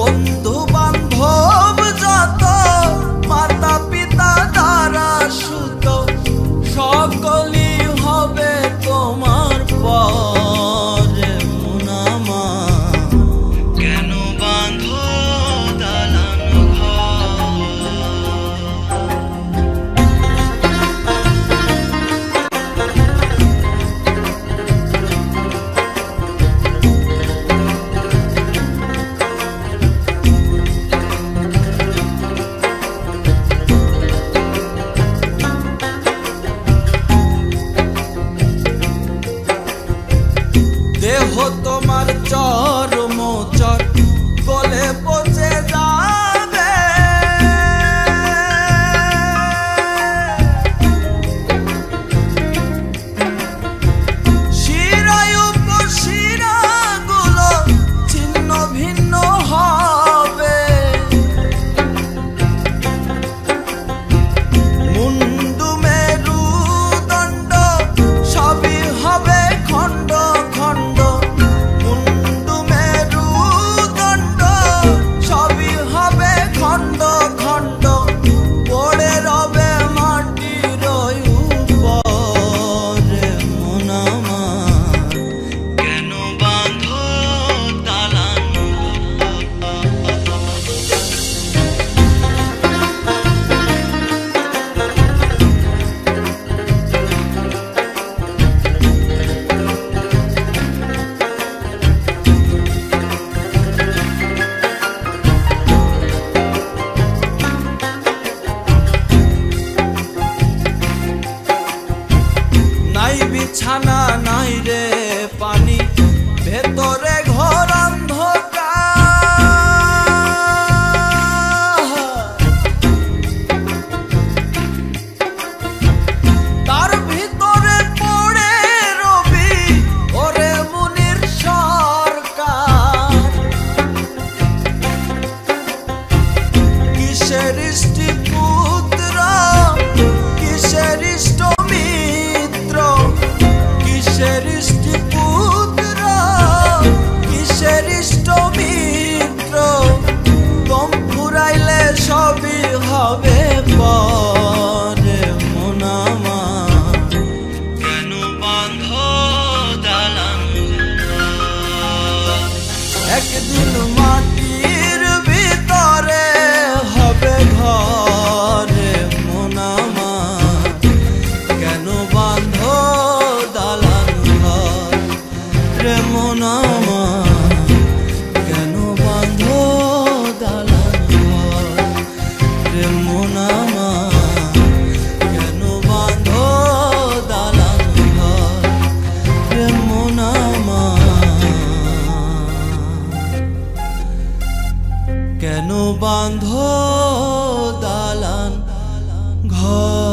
বন্ধু বান্ধব যত মাতা পিতা দ্বারা সুত সকলই হবে তোমার পর ছানা নাই রে। in the morning. দালান ঘর।